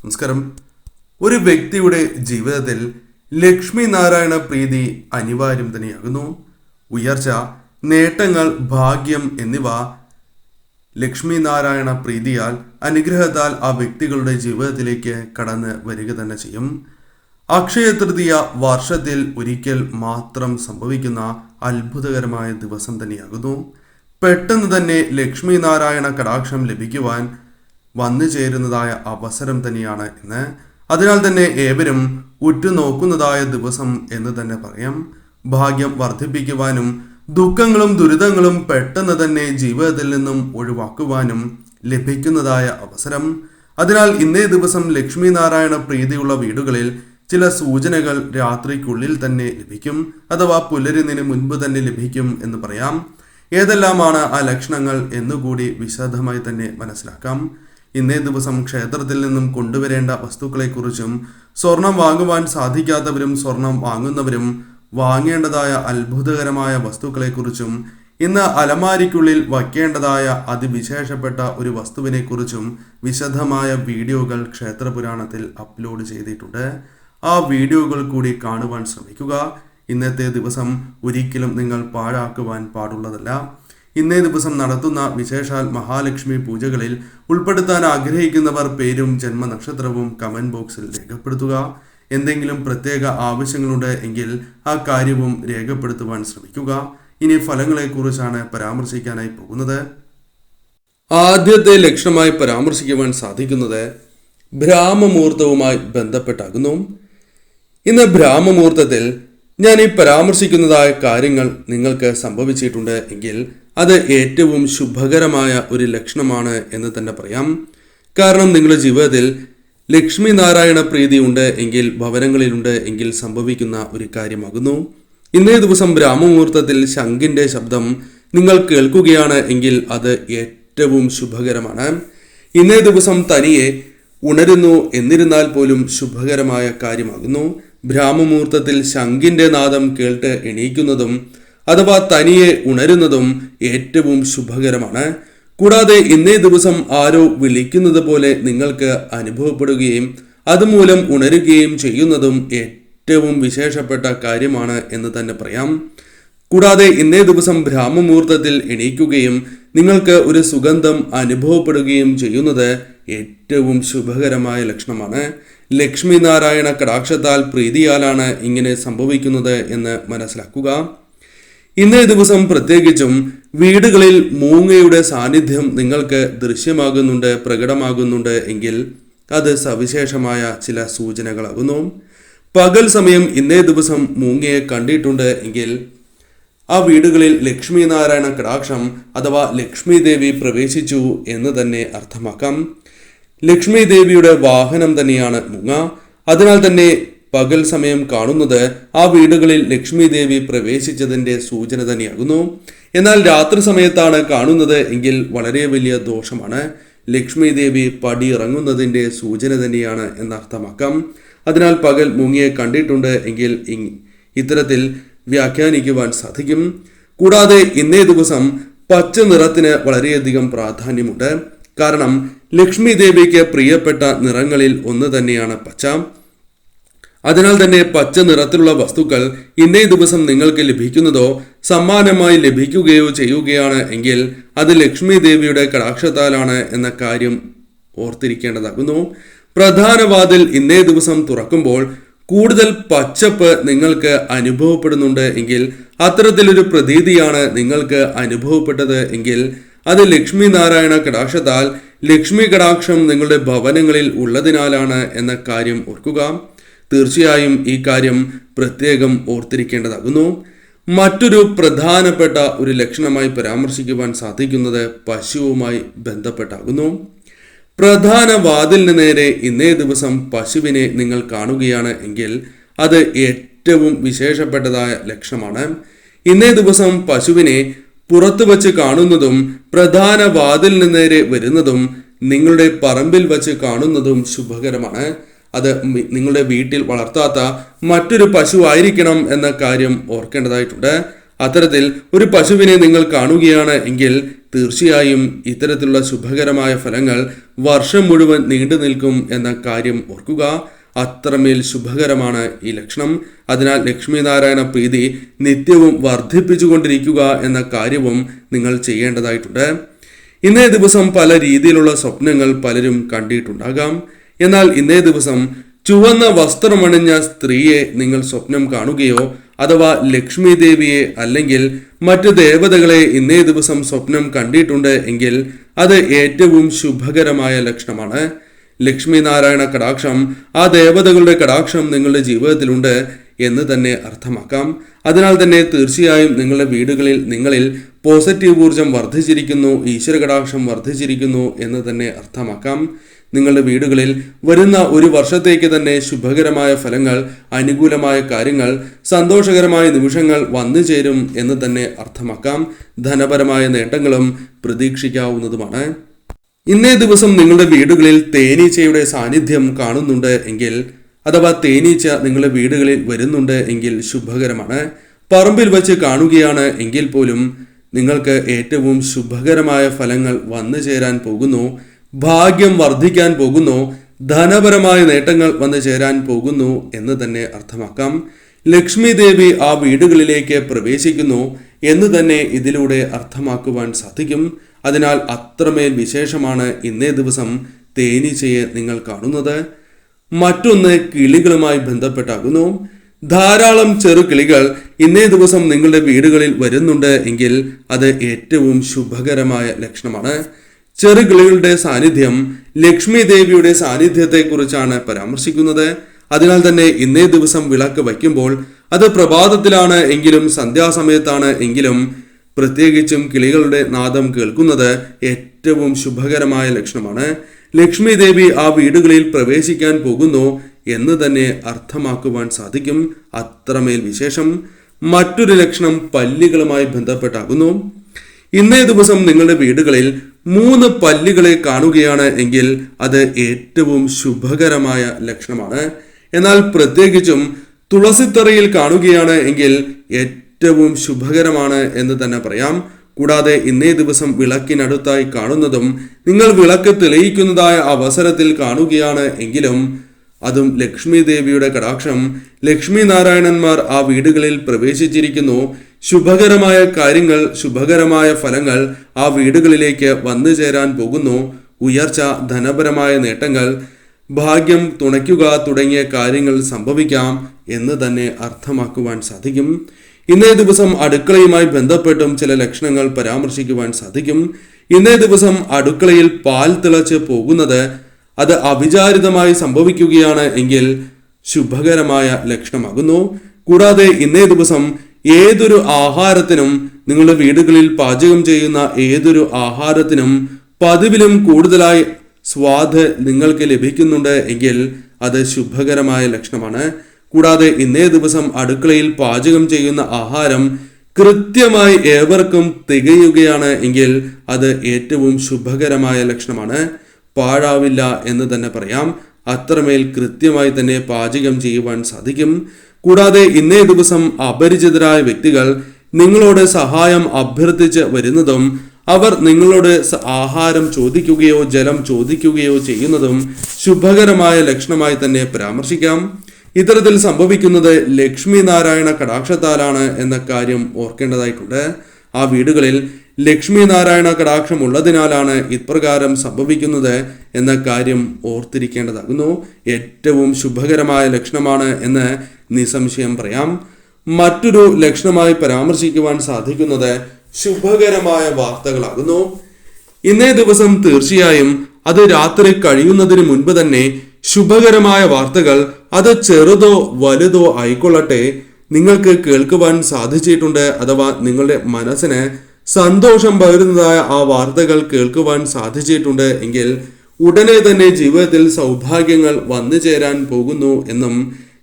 നമസ്കാരം. ഒരു വ്യക്തിയുടെ ജീവിതത്തിൽ ലക്ഷ്മി നാരായണ പ്രീതി അനിവാര്യം തന്നെയാകുന്നു. ഉയർച്ച നേട്ടങ്ങൾ ഭാഗ്യം എന്നിവ ലക്ഷ്മി നാരായണ പ്രീതിയാൽ അനുഗ്രഹത്താൽ ആ വ്യക്തികളുടെ ജീവിതത്തിലേക്ക് കടന്ന് വരിക തന്നെ ചെയ്യും. അക്ഷയ തൃതീയ വർഷത്തിൽ ഒരിക്കൽ മാത്രം സംഭവിക്കുന്ന അത്ഭുതകരമായ ദിവസം തന്നെയാകുന്നു. പെട്ടെന്ന് തന്നെ ലക്ഷ്മി നാരായണ കടാക്ഷം ലഭിക്കുവാൻ വന്നു ചേരുന്നതായ അവസരം തന്നെയാണ് എന്ന്. അതിനാൽ തന്നെ ഏവരും ഉറ്റുനോക്കുന്നതായ ദിവസം എന്ന് തന്നെ പറയാം. ഭാഗ്യം വർദ്ധിപ്പിക്കുവാനും ദുഃഖങ്ങളും ദുരിതങ്ങളും പെട്ടെന്ന് തന്നെ ജീവിതത്തിൽ നിന്നും ഒഴിവാക്കുവാനും ലഭിക്കുന്നതായ അവസരം. അതിനാൽ ഇന്നേ ദിവസം ലക്ഷ്മി നാരായണ പ്രീതിയുള്ള വീടുകളിൽ ചില സൂചനകൾ രാത്രിക്കുള്ളിൽ തന്നെ ലഭിക്കും അഥവാ പുലരുന്നതിന് മുൻപ് തന്നെ ലഭിക്കും എന്ന് പറയാം. ഏതെല്ലാമാണ് ആ ലക്ഷണങ്ങൾ എന്നുകൂടി വിശദമായി തന്നെ മനസ്സിലാക്കാം. ഇന്നേ ദിവസം ക്ഷേത്രത്തിൽ നിന്നും കൊണ്ടുവരേണ്ട വസ്തുക്കളെക്കുറിച്ചും സ്വർണം വാങ്ങുവാൻ സാധിക്കാത്തവരും സ്വർണം വാങ്ങുന്നവരും വാങ്ങേണ്ടതായ അത്ഭുതകരമായ വസ്തുക്കളെക്കുറിച്ചും ഇന്ന് അലമാരിക്കുള്ളിൽ വയ്ക്കേണ്ടതായ അതിവിശേഷപ്പെട്ട ഒരു വസ്തുവിനെക്കുറിച്ചും വിശദമായ വീഡിയോകൾ ക്ഷേത്രപുരാണത്തിൽ അപ്ലോഡ് ചെയ്തിട്ടുണ്ട്. ആ വീഡിയോകൾ കൂടി കാണുവാൻ ശ്രമിക്കുക. ഇന്നത്തെ ദിവസം ഒരിക്കലും നിങ്ങൾ പാഴാക്കുവാൻ പാടുള്ളതല്ല. ഇന്നേ ദിവസം നടത്തുന്ന വിശേഷാൽ മഹാലക്ഷ്മി പൂജകളിൽ ഉൾപ്പെടുത്താൻ ആഗ്രഹിക്കുന്നവർ പേരും ജന്മനക്ഷത്രവും കമന്റ് ബോക്സിൽ രേഖപ്പെടുത്തുക. എന്തെങ്കിലും പ്രത്യേക ആവശ്യങ്ങളുണ്ട് എങ്കിൽ ആ കാര്യവും രേഖപ്പെടുത്തുവാൻ ശ്രമിക്കുക. ഇനി ഫലങ്ങളെക്കുറിച്ചാണ് പരാമർശിക്കാനായി പോകുന്നത്. ആദ്യത്തെ ലക്ഷണമായി പരാമർശിക്കുവാൻ സാധിക്കുന്നത് ഭ്രാമമുഹൂർത്തവുമായി ബന്ധപ്പെട്ടാകുന്നു. ഇന്ന് ഭ്രാമമുഹൂർത്തത്തിൽ ഞാൻ ഈ പരാമർശിക്കുന്നതായ കാര്യങ്ങൾ നിങ്ങൾക്ക് സംഭവിച്ചിട്ടുണ്ട് എങ്കിൽ അത് ഏറ്റവും ശുഭകരമായ ഒരു ലക്ഷണമാണ് എന്ന് തന്നെ പറയാം. കാരണം നിങ്ങളുടെ ജീവിതത്തിൽ ലക്ഷ്മി നാരായണ പ്രീതി ഉണ്ട് എങ്കിൽ ഭവനങ്ങളിലുണ്ട് എങ്കിൽ സംഭവിക്കുന്ന ഒരു കാര്യമാകുന്നു. ഇന്നേ ദിവസം ബ്രാഹ്മുഹൂർത്തത്തിൽ ശംഖിന്റെ ശബ്ദം നിങ്ങൾ കേൾക്കുകയാണ് എങ്കിൽ അത് ഏറ്റവും ശുഭകരമാണ്. ഇന്നേ ദിവസം തനിയെ ഉണരുന്നു എന്നിരുന്നാൽ പോലും ശുഭകരമായ കാര്യമാകുന്നു. ബ്രാഹ്മമുഹൂർത്തത്തിൽ ശംഖിന്റെ നാദം കേട്ട് എണീക്കുന്നതും അഥവാ തനിയെ ഉണരുന്നതും ഏറ്റവും ശുഭകരമാണ്. കൂടാതെ ഇന്നേ ദിവസം ആരോ വിളിക്കുന്നത് പോലെ നിങ്ങൾക്ക് അനുഭവപ്പെടുകയും അതുമൂലം ഉണരുകയും ചെയ്യുന്നതും ഏറ്റവും വിശേഷപ്പെട്ട കാര്യമാണ് എന്ന് തന്നെ പറയാം. കൂടാതെ ഇന്നേ ദിവസം ബ്രാഹ്മമുഹൂർത്തത്തിൽ എണീക്കുകയും നിങ്ങൾക്ക് ഒരു സുഗന്ധം അനുഭവപ്പെടുകയും ചെയ്യുന്നത് ഏറ്റവും ശുഭകരമായ ലക്ഷണമാണ്. ലക്ഷ്മി നാരായണ കടാക്ഷത്താൽ പ്രീതിയാലാണ് ഇങ്ങനെ സംഭവിക്കുന്നത് എന്ന് മനസ്സിലാക്കുക. ഇന്നേ ദിവസം പ്രത്യേകിച്ചും വീടുകളിൽ മൂങ്ങയുടെ സാന്നിധ്യം നിങ്ങൾക്ക് ദൃശ്യമാകുന്നുണ്ട് പ്രകടമാകുന്നുണ്ട് എങ്കിൽ അത് സവിശേഷമായ ചില സൂചനകളാകുന്നു. പകൽ സമയം ഇന്നേ ദിവസം മൂങ്ങയെ കണ്ടിട്ടുണ്ട് എങ്കിൽ ആ വീടുകളിൽ ലക്ഷ്മി നാരായണ കടാക്ഷം അഥവാ ലക്ഷ്മി ദേവി പ്രവേശിച്ചു എന്ന് തന്നെ അർത്ഥമാക്കാം. ലക്ഷ്മി ദേവിയുടെ വാഹനം തന്നെയാണ് മൂങ്ങ. അതിനാൽ തന്നെ പകൽ സമയം കാണുന്നത് ആ വീടുകളിൽ ലക്ഷ്മി ദേവി പ്രവേശിച്ചതിന്റെ സൂചന തന്നെയാകുന്നു. എന്നാൽ രാത്രി സമയത്താണ് കാണുന്നത് എങ്കിൽ വളരെ വലിയ ദോഷമാണ്. ലക്ഷ്മി ദേവി പടിയിറങ്ങുന്നതിന്റെ സൂചന തന്നെയാണ് എന്നർത്ഥമാക്കാം. അതിനാൽ പകൽ മുങ്ങിയെ കണ്ടിട്ടുണ്ട് എങ്കിൽ ഇത്തരത്തിൽ വ്യാഖ്യാനിക്കുവാൻ സാധിക്കും. കൂടാതെ ഇന്നേ ദിവസം പച്ച നിറത്തിന് വളരെയധികം പ്രാധാന്യമുണ്ട്. കാരണം ലക്ഷ്മി ദേവിക്ക് പ്രിയപ്പെട്ട നിറങ്ങളിൽ ഒന്ന് തന്നെയാണ് പച്ച. അതിനാൽ തന്നെ പച്ച നിറത്തിലുള്ള വസ്തുക്കൾ ഇന്നേ ദിവസം നിങ്ങൾക്ക് ലഭിക്കുന്നതോ സമ്മാനമായി ലഭിക്കുകയോ ചെയ്യുകയാണ് എങ്കിൽ അത് ലക്ഷ്മി ദേവിയുടെ കടാക്ഷത്താലാണ് എന്ന കാര്യം ഓർത്തിരിക്കേണ്ടതാകുന്നു. പ്രധാന വാതിൽ ഇന്നേ ദിവസം തുറക്കുമ്പോൾ കൂടുതൽ പച്ചപ്പ് നിങ്ങൾക്ക് അനുഭവപ്പെടുന്നുണ്ട് എങ്കിൽ അത്തരത്തിലൊരു പ്രതീതിയാണ് നിങ്ങൾക്ക് അനുഭവപ്പെട്ടത് എങ്കിൽ അത് ലക്ഷ്മി നാരായണ കടാക്ഷത്താൽ ലക്ഷ്മി കടാക്ഷം നിങ്ങളുടെ ഭവനങ്ങളിൽ ഉള്ളതിനാലാണ് എന്ന കാര്യം ഓർക്കുക. തീർച്ചയായും ഈ കാര്യം പ്രത്യേകം ഓർത്തിരിക്കേണ്ടതാകുന്നു. മറ്റൊരു പ്രധാനപ്പെട്ട ഒരു ലക്ഷണമായി പരാമർശിക്കുവാൻ സാധിക്കുന്നത് പശുവുമായി ബന്ധപ്പെട്ടാകുന്നു. പ്രധാന വാതിലിന് നേരെ ഇന്നേ ദിവസം പശുവിനെ നിങ്ങൾ കാണുകയാണ് എങ്കിൽ അത് ഏറ്റവും വിശേഷപ്പെട്ടതായ ലക്ഷണമാണ്. ഇന്നേ ദിവസം പശുവിനെ പുറത്തു വച്ച് കാണുന്നതും പ്രധാന വാതിലിന് നേരെ വരുന്നതും നിങ്ങളുടെ പറമ്പിൽ വച്ച് കാണുന്നതും ശുഭകരമാണ്. അത് നിങ്ങളുടെ വീട്ടിൽ വളർത്താത്ത മറ്റൊരു പശു ആയിരിക്കണം എന്ന കാര്യം ഓർക്കേണ്ടതായിട്ടുണ്ട്. അത്തരത്തിൽ ഒരു പശുവിനെ നിങ്ങൾ കാണുകയാണ് എങ്കിൽ തീർച്ചയായും ഇത്തരത്തിലുള്ള ശുഭകരമായ ഫലങ്ങൾ വർഷം മുഴുവൻ നീണ്ടു നിൽക്കും എന്ന കാര്യം ഓർക്കുക. അത്രമേൽ ശുഭകരമാണ് ഈ ലക്ഷണം. അതിനാൽ ലക്ഷ്മിനാരായണ പ്രീതി നിത്യവും വർദ്ധിപ്പിച്ചുകൊണ്ടിരിക്കുക എന്ന കാര്യവും നിങ്ങൾ ചെയ്യേണ്ടതായിട്ടുണ്ട്. ഇന്നേ ദിവസം പല രീതിയിലുള്ള സ്വപ്നങ്ങൾ പലരും കണ്ടിട്ടുണ്ടാകാം. എന്നാൽ ഇന്നേ ദിവസം ചുവന്ന വസ്ത്രമണിഞ്ഞ സ്ത്രീയെ നിങ്ങൾ സ്വപ്നം കാണുകയോ അഥവാ ലക്ഷ്മി ദേവിയെ അല്ലെങ്കിൽ മറ്റു ദേവതകളെ ഇന്നേ ദിവസം സ്വപ്നം കണ്ടിട്ടുണ്ട് എങ്കിൽ അത് ഏറ്റവും ശുഭകരമായ ലക്ഷണമാണ്. ലക്ഷ്മി നാരായണ കടാക്ഷം ആ ദേവതകളുടെ കടാക്ഷം നിങ്ങളുടെ ജീവിതത്തിലുണ്ട് എന്ന് തന്നെ അർത്ഥമാക്കാം. അതിനാൽ തന്നെ തീർച്ചയായും നിങ്ങളുടെ വീടുകളിൽ നിങ്ങളിൽ പോസിറ്റീവ് ഊർജം വർദ്ധിച്ചിരിക്കുന്നു ഈശ്വര കടാക്ഷം വർദ്ധിച്ചിരിക്കുന്നു എന്ന് തന്നെ അർത്ഥമാക്കാം. നിങ്ങളുടെ വീടുകളിൽ വരുന്ന ഒരു വർഷത്തേക്ക് തന്നെ ശുഭകരമായ ഫലങ്ങൾ അനുകൂലമായ കാര്യങ്ങൾ സന്തോഷകരമായ നിമിഷങ്ങൾ വന്നു ചേരും എന്ന് തന്നെ അർത്ഥമാക്കാം. ധനപരമായ നേട്ടങ്ങളും പ്രതീക്ഷിക്കാവുന്നതുമാണ്. ഇന്നേ ദിവസം നിങ്ങളുടെ വീടുകളിൽ തേനീച്ചയുടെ സാന്നിധ്യം കാണുന്നുണ്ട് എങ്കിൽ അഥവാ തേനീച്ച നിങ്ങളുടെ വീടുകളിൽ വരുന്നുണ്ട് എങ്കിൽ ശുഭകരമാണ്. പറമ്പിൽ വെച്ച് കാണുകയാണ് എങ്കിൽ പോലും നിങ്ങൾക്ക് ഏറ്റവും ശുഭകരമായ ഫലങ്ങൾ വന്നു ചേരാൻ പോകുന്നു. ഭാഗ്യം വർദ്ധിക്കാൻ പോകുന്നു ധനപരമായ നേട്ടങ്ങൾ വന്നു ചേരാൻ പോകുന്നു എന്ന് തന്നെ അർത്ഥമാക്കാം. ലക്ഷ്മി ദേവി ആ വീടുകളിലേക്ക് പ്രവേശിക്കുന്നു എന്ന് തന്നെ ഇതിലൂടെ അർത്ഥമാക്കുവാൻ സാധിക്കും. അതിനാൽ അത്രമേൽ വിശേഷമാണ് ഇന്നേ ദിവസം തേനീച്ചയെ നിങ്ങൾ കാണുന്നത്. മറ്റൊന്ന് കിളികളുമായി ബന്ധപ്പെട്ടാകുന്നു. ധാരാളം ചെറുകിളികൾ ഇന്നേ ദിവസം നിങ്ങളുടെ വീടുകളിൽ വരുന്നുണ്ട് എങ്കിൽ അത് ഏറ്റവും ശുഭകരമായ ലക്ഷണമാണ്. ചെറു കിളികളുടെ സാന്നിധ്യം ലക്ഷ്മി ദേവിയുടെ സാന്നിധ്യത്തെക്കുറിച്ചാണ് പരാമർശിക്കുന്നത്. അതിനാൽ തന്നെ ഇന്നേ ദിവസം വിളക്ക് വയ്ക്കുമ്പോൾ അത് പ്രഭാതത്തിലാണ് എങ്കിലും സന്ധ്യാസമയത്താണ് എങ്കിലും പ്രത്യേകിച്ചും കിളികളുടെ നാദം കേൾക്കുന്നത് ഏറ്റവും ശുഭകരമായ ലക്ഷണമാണ്. ലക്ഷ്മി ദേവി ആ വീടുകളിൽ പ്രവേശിക്കാൻ പോകുന്നു എന്ന് തന്നെ അർത്ഥമാക്കുവാൻ സാധിക്കും. അത്രമേൽ വിശേഷം മറ്റൊരു ലക്ഷണം പല്ലികളുമായി ബന്ധപ്പെട്ടാകുന്നു. ഇന്നേ ദിവസം നിങ്ങളുടെ വീടുകളിൽ മൂന്ന് പല്ലുകളെ കാണുകയാണ് എങ്കിൽ അത് ഏറ്റവും ശുഭകരമായ ലക്ഷണമാണ്. എന്നാൽ പ്രത്യേകിച്ചും തുളസിത്തറയിൽ കാണുകയാണ് എങ്കിൽ ഏറ്റവും ശുഭകരമാണ് എന്ന് തന്നെ പറയാം. കൂടാതെ ഇന്നേ ദിവസം വിളക്കിനടുത്തായി കാണുന്നതും നിങ്ങൾ വിളക്ക് തെളിയിക്കുന്നതായ അവസരത്തിൽ കാണുകയാണ് എങ്കിലും അതും ലക്ഷ്മി ദേവിയുടെ കടാക്ഷം. ലക്ഷ്മി നാരായണന്മാർ ആ വീടുകളിൽ പ്രവേശിച്ചിരിക്കുന്നു. ശുഭകരമായ കാര്യങ്ങൾ ശുഭകരമായ ഫലങ്ങൾ ആ വീടുകളിലേക്ക് വന്നു ചേരാൻ പോകുന്നു. ഉയർച്ച ധനപരമായ നേട്ടങ്ങൾ ഭാഗ്യം തുണയ്ക്കുക തുടങ്ങിയ കാര്യങ്ങൾ സംഭവിക്കാം എന്ന് തന്നെ അർത്ഥമാക്കുവാൻ സാധിക്കും. ഇന്നേ ദിവസം അടുക്കളയുമായി ബന്ധപ്പെട്ടും ചില ലക്ഷണങ്ങൾ പരാമർശിക്കുവാൻ സാധിക്കും. ഇന്നേ ദിവസം അടുക്കളയിൽ പാൽ തിളച്ച് പോകുന്നത് അത് അവിചാരിതമായി സംഭവിക്കുകയാണ് എങ്കിൽ ശുഭകരമായ ലക്ഷണമാകുന്നു. കൂടാതെ ഇന്നേ ദിവസം ഏതൊരു ആഹാരത്തിനും നിങ്ങളുടെ വീടുകളിൽ പാചകം ചെയ്യുന്ന ഏതൊരു ആഹാരത്തിനും പതിവിലും കൂടുതലായി സ്വാദ് നിങ്ങൾക്ക് ലഭിക്കുന്നുണ്ട് എങ്കിൽ അത് ശുഭകരമായ ലക്ഷണമാണ്. കൂടാതെ ഇന്നേ ദിവസം അടുക്കളയിൽ പാചകം ചെയ്യുന്ന ആഹാരം കൃത്യമായി ഏവർക്കും തികയുകയാണ് എങ്കിൽ അത് ഏറ്റവും ശുഭകരമായ ലക്ഷണമാണ്. പാഴാവില്ല എന്ന് തന്നെ പറയാം. അത്രമേൽ കൃത്യമായി തന്നെ പാചകം ചെയ്യുവാൻ സാധിക്കും. കൂടാതെ ഇന്നേ ദിവസം അപരിചിതരായ വ്യക്തികൾ നിങ്ങളോട് സഹായം അഭ്യർത്ഥിച്ച് വരുന്നതും അവർ നിങ്ങളോട് ആഹാരം ചോദിക്കുകയോ ജലം ചോദിക്കുകയോ ചെയ്യുന്നതും ശുഭകരമായ ലക്ഷണമായി തന്നെ പരാമർശിക്കാം. ഇത്തരത്തിൽ സംഭവിക്കുന്നത് ലക്ഷ്മി നാരായണ കടാക്ഷത്താലാണ് എന്ന കാര്യം ഓർക്കേണ്ടതായിട്ടുണ്ട്. ആ വീടുകളിൽ ലക്ഷ്മി നാരായണ കടാക്ഷം ഉള്ളതിനാലാണ് ഇപ്രകാരം സംഭവിക്കുന്നത് എന്ന കാര്യം ഓർത്തിരിക്കേണ്ടതാകുന്നു. ഏറ്റവും ശുഭകരമായ ലക്ഷണമാണ് എന്ന് നിസ്സംശയം പറയാം. മറ്റൊരു ലക്ഷണമായി പരാമർശിക്കുവാൻ സാധിക്കുന്നത് ശുഭകരമായ വാർത്തകളാകുന്നു. ഇന്നേ ദിവസം തീർച്ചയായും അത് രാത്രി കഴിയുന്നതിന് മുൻപ് തന്നെ ശുഭകരമായ വാർത്തകൾ അത് ചെറുതോ വലുതോ ആയിക്കൊള്ളട്ടെ നിങ്ങൾക്ക് കേൾക്കുവാൻ സാധിച്ചിട്ടുണ്ട് അഥവാ നിങ്ങളുടെ മനസ്സിന് സന്തോഷം പകരുന്നതായ ആ വാർത്തകൾ കേൾക്കുവാൻ സാധിച്ചിട്ടുണ്ട് എങ്കിൽ ഉടനെ തന്നെ ജീവിതത്തിൽ സൗഭാഗ്യങ്ങൾ വന്നു ചേരാൻ പോകുന്നു എന്നും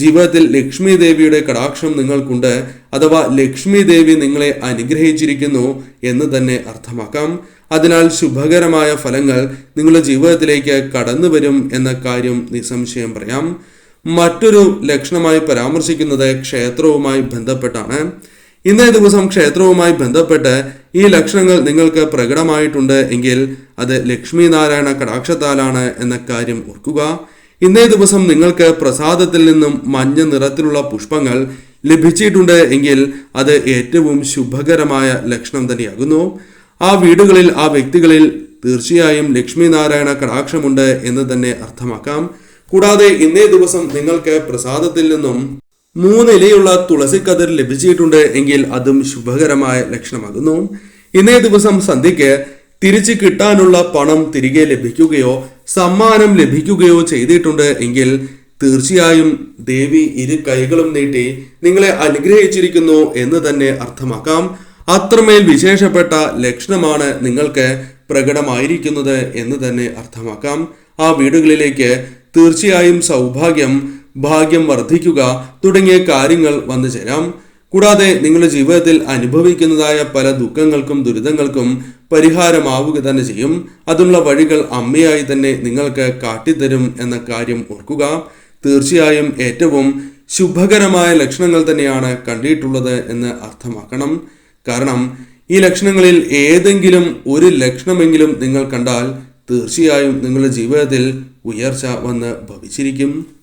ജീവിതത്തിൽ ലക്ഷ്മി ദേവിയുടെ കടാക്ഷം നിങ്ങൾക്കുണ്ട് അഥവാ ലക്ഷ്മി ദേവി നിങ്ങളെ അനുഗ്രഹിച്ചിരിക്കുന്നു എന്ന് തന്നെ അർത്ഥമാക്കാം. അതിനാൽ ശുഭകരമായ ഫലങ്ങൾ നിങ്ങളുടെ ജീവിതത്തിലേക്ക് കടന്നു വരും എന്ന കാര്യം നിസ്സംശയം പറയാം. മറ്റൊരു ലക്ഷണമായി പരാമർശിക്കുന്നത് ക്ഷേത്രവുമായി ബന്ധപ്പെട്ടാണ്. ഇന്നേ ദിവസം ക്ഷേത്രവുമായി ബന്ധപ്പെട്ട് ഈ ലക്ഷണങ്ങൾ നിങ്ങൾക്ക് പ്രകടമായിട്ടുണ്ട് എങ്കിൽ അത് ലക്ഷ്മി നാരായണ കടാക്ഷത്താലാണ് എന്ന കാര്യം ഓർക്കുക. ഇന്നേ ദിവസം നിങ്ങൾക്ക് പ്രസാദത്തിൽ നിന്നും മഞ്ഞ നിറത്തിലുള്ള പുഷ്പങ്ങൾ ലഭിച്ചിട്ടുണ്ട് എങ്കിൽ അത് ഏറ്റവും ശുഭകരമായ ലക്ഷണം തന്നെയാകുന്നു. ആ വീടുകളിൽ ആ വ്യക്തികളിൽ തീർച്ചയായും ലക്ഷ്മി നാരായണ കടാക്ഷമുണ്ട് എന്ന് തന്നെ അർത്ഥമാക്കാം. കൂടാതെ ഇന്നേ ദിവസം നിങ്ങൾക്ക് പ്രസാദത്തിൽ നിന്നും മൂന്നിലയുള്ള തുളസിക്കതിർ ലഭിച്ചിട്ടുണ്ട് എങ്കിൽ അതും ശുഭകരമായ ലക്ഷണമാകുന്നു. ഇന്നേ ദിവസം സന്ധ്യയ്ക്ക് തിരിച്ചു കിട്ടാനുള്ള പണം തിരികെ ലഭിക്കുകയോ സമ്മാനം ലഭിക്കുകയോ ചെയ്തിട്ടുണ്ട് എങ്കിൽ തീർച്ചയായും ദേവി ഇരു കൈകളും നീട്ടി നിങ്ങളെ അനുഗ്രഹിച്ചിരിക്കുന്നു എന്ന് തന്നെ അർത്ഥമാക്കാം. അത്രമേൽ വിശേഷപ്പെട്ട ലക്ഷണമാണ് നിങ്ങൾക്ക് പ്രകടമായിരിക്കുന്നത് എന്ന് തന്നെ അർത്ഥമാക്കാം. ആ വീടുകളിലേക്ക് തീർച്ചയായും സൗഭാഗ്യം ഭാഗ്യം വർദ്ധിക്കുക തുടങ്ങിയ കാര്യങ്ങൾ വന്നു ചേരാം. കൂടാതെ നിങ്ങളുടെ ജീവിതത്തിൽ അനുഭവിക്കുന്നതായ പല ദുഃഖങ്ങൾക്കും ദുരിതങ്ങൾക്കും പരിഹാരമാവുക തന്നെ ചെയ്യും. അതിനുള്ള വഴികൾ അമ്മയായി തന്നെ നിങ്ങൾക്ക് കാട്ടിത്തരും എന്ന കാര്യം ഓർക്കുക. തീർച്ചയായും ഏറ്റവും ശുഭകരമായ ലക്ഷണങ്ങൾ തന്നെയാണ് കണ്ടിട്ടുള്ളത് എന്ന് അർത്ഥമാക്കണം. കാരണം ഈ ലക്ഷണങ്ങളിൽ ഏതെങ്കിലും ഒരു ലക്ഷണമെങ്കിലും നിങ്ങൾ കണ്ടാൽ തീർച്ചയായും നിങ്ങളുടെ ജീവിതത്തിൽ ഉയർച്ച വന്ന് ഭവിച്ചിരിക്കും.